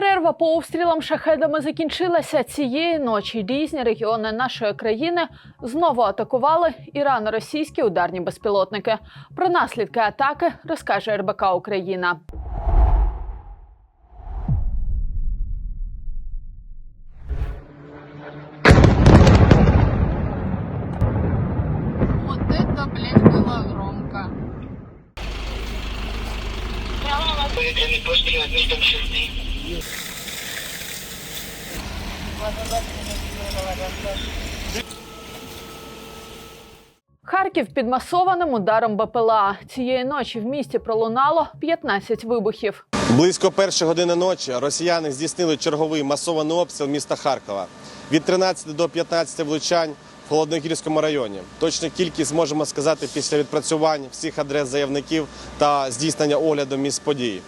Перерва по обстрілам шахедами закінчилася цієї ночі. Різні регіони нашої країни знову атакували ірано-російські ударні безпілотники. Про наслідки атаки розкаже РБК Україна. Вот это, блядь, было Харків під масованим ударом БПЛА. Цієї ночі в місті пролунало 15 вибухів. Близько першої години ночі росіяни здійснили черговий масований обстріл міста Харкова. Від 13 до 15 влучань в Холодногірському районі. Точну кількість можемо сказати після відпрацювань всіх адрес заявників та здійснення огляду місць подій.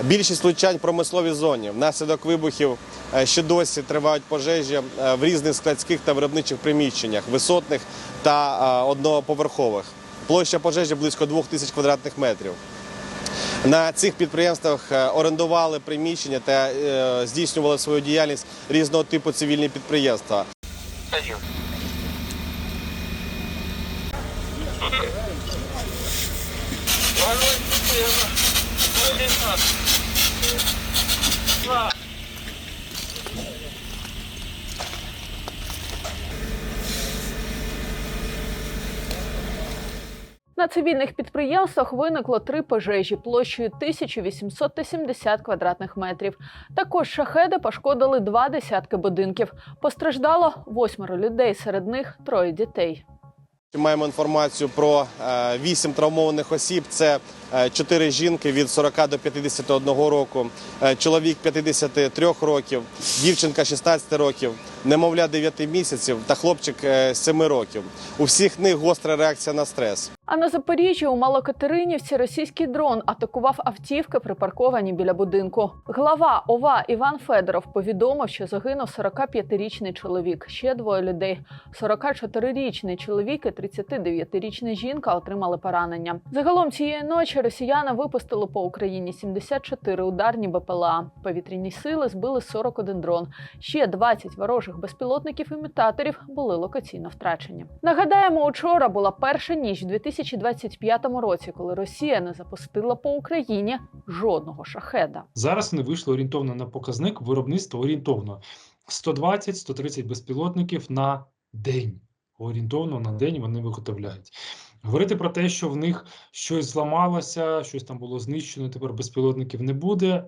Більшість влучань в промисловій зоні. Внаслідок вибухів ще досі тривають пожежі е, в різних складських та виробничих приміщеннях, висотних та е, одноповерхових. Площа пожежі близько 2000 квадратних метрів. На цих підприємствах е, орендували приміщення та здійснювали свою діяльність різного типу цивільні підприємства. Стаділ. На цивільних підприємствах виникло три пожежі площею 1870 квадратних метрів. Також шахеди пошкодили два десятки будинків. Постраждало восьмеро людей, серед них троє дітей. Маємо інформацію про е, вісім травмованих осіб. Це е, чотири жінки від 40 до 51 року, е, чоловік 53 років, дівчинка 16 років, немовля 9 місяців та хлопчик е, 7 років. У всіх них гостра реакція на стрес. А на Запоріжжі у Малокатеринівці російський дрон атакував автівки, припарковані біля будинку. Глава ОВА Іван Федоров повідомив, що загинув 45-річний чоловік. Ще двоє людей. 44-річний чоловік і 39-річна жінка отримали поранення. Загалом цієї ночі росіяни випустили по Україні 74 ударні БПЛА. Повітряні сили збили 41 дрон. Ще 20 ворожих безпілотників-імітаторів були локаційно втрачені. Нагадаємо, учора була перша ніч у 2025 році, коли Росія не запустила по Україні жодного шахеда. Зараз вони вийшли орієнтовно на показник виробництва орієнтовно 120-130 безпілотників на день. Орієнтовно на день вони виготовляють. Говорити про те, що в них щось зламалося, щось там було знищено, тепер безпілотників не буде.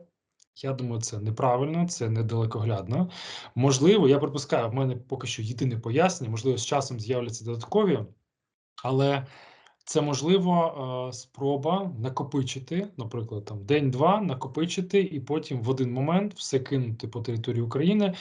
Я думаю, це неправильно, це недалекоглядно. Можливо, я припускаю, в мене поки що єдине пояснення, можливо, з часом з'являться додаткові, але це можливо е, спроба накопичити, наприклад, там день-два накопичити, і потім в один момент все кинути по території України.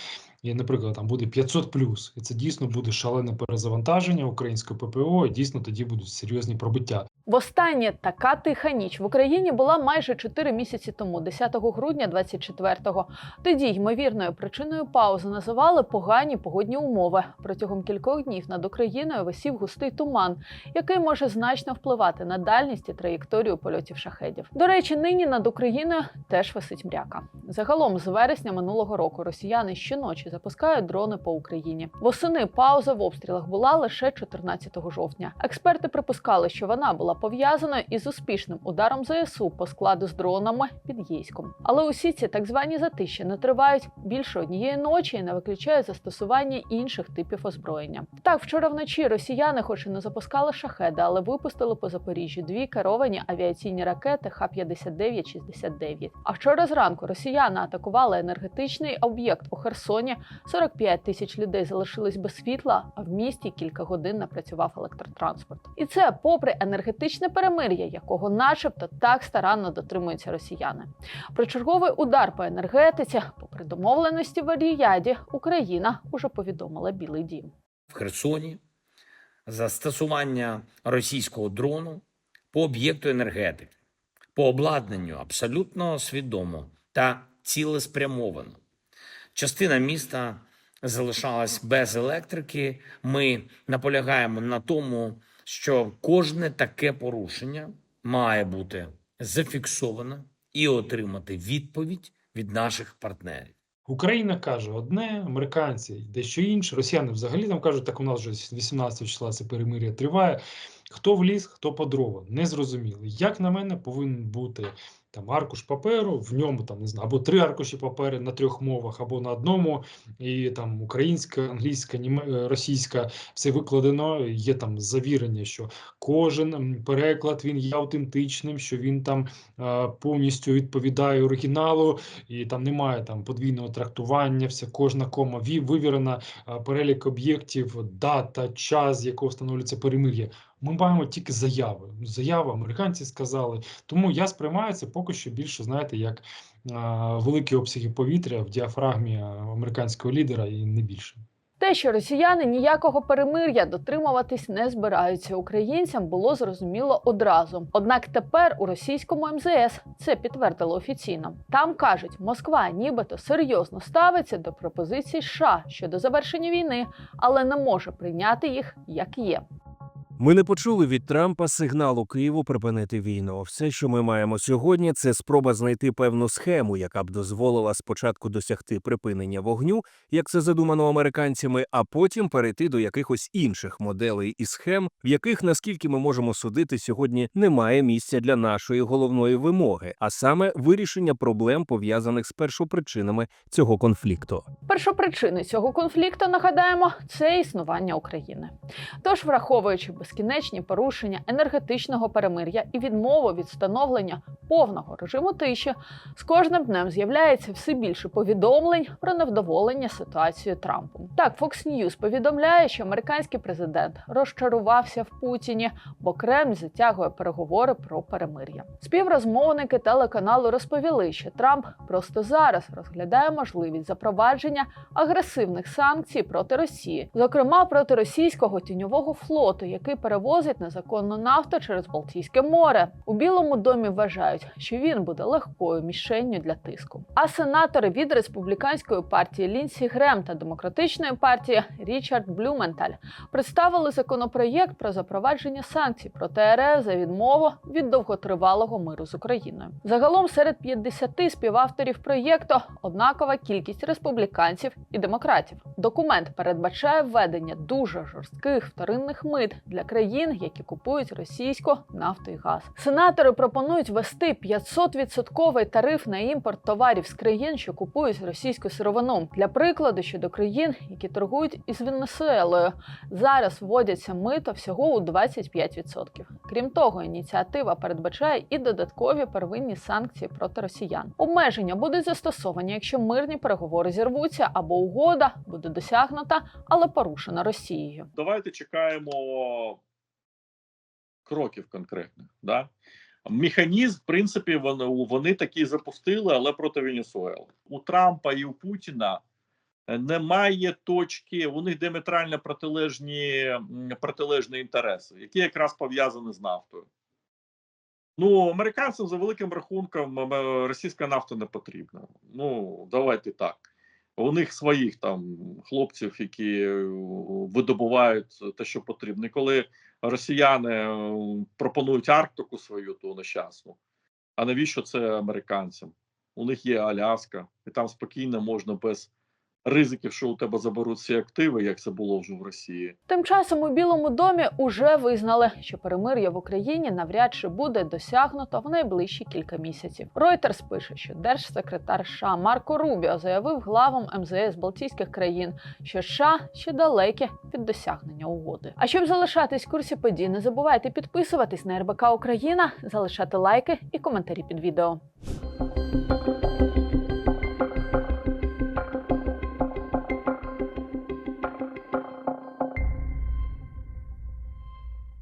І, наприклад, там буде 500 плюс, і це дійсно буде шалене перезавантаження українського ППО, і дійсно тоді будуть серйозні пробиття. Востаннє така тиха ніч в Україні була майже 4 місяці тому, 10 грудня 24-го. Тоді ймовірною причиною паузи називали погані погодні умови. Протягом кількох днів над Україною висів густий туман, який може значно впливати на дальність і траєкторію польотів шахедів. До речі, нині над Україною теж висить мряка. Загалом, з вересня минулого року, росіяни щоночі запускають дрони по Україні. Восени пауза в обстрілах була лише 14 жовтня. Експерти припускали, що вона була пов'язана із успішним ударом ЗСУ по складу з дронами під Єйськом. Але усі ці так звані затиші не тривають більше однієї ночі і не виключають застосування інших типів озброєння. Так, вчора вночі росіяни, хоч і не запускали шахеди, але випустили по Запоріжжю дві керовані авіаційні ракети Х-59-69. А вчора зранку росіяни атакували енергетичний об'єкт у Херсоні. 45 тисяч людей залишились без світла, а в місті кілька годин не працював електротранспорт. І це попри енергетичне перемир'я, якого, начебто, так старанно дотримуються росіяни. Про черговий удар по енергетиці, попри домовленості в Аріяді, Україна уже повідомила Білий Дім. в Херсоні застосування російського дрону по об'єкту енергетики, по обладнанню абсолютно свідомо та цілеспрямовано. Частина міста залишалась без електрики. Ми наполягаємо на тому, що кожне таке порушення має бути зафіксовано і отримати відповідь від наших партнерів. Україна каже одне, американці дещо інше. Росіяни взагалі там кажуть, так у нас вже з 18 числа це перемир'я триває. Хто в ліс, хто по дрова, не зрозуміло. Як на мене, повинен бути там аркуш паперу, в ньому там не знаю, або три аркуші паперу на трьох мовах, або на одному, і там українська, англійська, німе- е, російська, все викладено. Є там завірення, що кожен переклад він є автентичним, що він там е, повністю відповідає оригіналу, і там немає там подвійного трактування, вся кожна кома ві- вивірена, е, перелік об'єктів, дата, час, якого встановлюється перемир'я. Ми маємо тільки заяви. Заяви американці сказали. Тому я сприймаю це поки що більше, знаєте, як великі обсяги повітря в діафрагмі американського лідера і не більше. Те, що росіяни ніякого перемир'я дотримуватись не збираються українцям, було зрозуміло одразу. Однак тепер у російському МЗС це підтвердили офіційно. Там кажуть, Москва нібито серйозно ставиться до пропозицій США щодо завершення війни, але не може прийняти їх як є. Ми не почули від Трампа сигналу Києву припинити війну. Все, що ми маємо сьогодні, це спроба знайти певну схему, яка б дозволила спочатку досягти припинення вогню, як це задумано американцями, а потім перейти до якихось інших моделей і схем, в яких, наскільки ми можемо судити, сьогодні немає місця для нашої головної вимоги, а саме вирішення проблем пов'язаних з першопричинами цього конфлікту. Першопричини цього конфлікту, нагадаємо, це існування України. Тож, враховуючи безкінечні порушення енергетичного перемир'я і відмову від встановлення повного режиму тиші, з кожним днем з'являється все більше повідомлень про невдоволення ситуацією Трампом. Так, Fox News повідомляє, що американський президент розчарувався в Путіні, бо Кремль затягує переговори про перемир'я. Співрозмовники телеканалу розповіли, що Трамп просто зараз розглядає можливість запровадження агресивних санкцій проти Росії, зокрема проти російського тіньового флоту, який перевозить незаконну нафту через Балтійське море. У Білому домі вважають, що він буде легкою мішенню для тиску. А сенатори від республіканської партії Лінсі Грем та демократичної партії Річард Блюменталь представили законопроєкт про запровадження санкцій проти РФ за відмову від довготривалого миру з Україною. Загалом серед 50 співавторів проєкту однакова кількість республіканців і демократів. Документ передбачає введення дуже жорстких вторинних мит для країн, які купують російську нафту і газ. Сенатори пропонують ввести 500% тариф на імпорт товарів з країн, що купують російську сировину. Для прикладу щодо країн, які торгують із Венесуелою, зараз вводяться мито всього у 25%. Крім того, ініціатива передбачає і додаткові первинні санкції проти росіян. Обмеження будуть застосовані, якщо мирні переговори зірвуться або угода буде досягнута, але порушена Росією. давайте чекаємо кроків конкретних. Да? Механізм, в принципі, вони, вони такі запустили, але проти Венесуели. У Трампа і у Путіна немає точки, у них діаметрально протилежні, протилежні інтереси, які якраз пов'язані з нафтою. Ну, американцям за великим рахунком м, російська нафта не потрібна. Ну, давайте так. У них своїх там хлопців, які е, видобувають те, що потрібно. І коли росіяни е, пропонують Арктику свою ту нещасну, а навіщо це американцям? У них є Аляска, і там спокійно можна без ризиків, що у тебе заберуть всі активи, як це було вже в Росії. Тим часом у Білому домі уже визнали, що перемир'я в Україні навряд чи буде досягнуто в найближчі кілька місяців. Reuters пише, що держсекретар США Марко Рубіо заявив главам МЗС Балтійських країн, що США ще далекі від досягнення угоди. А щоб залишатись в курсі подій, не забувайте підписуватись на РБК Україна, залишати лайки і коментарі під відео.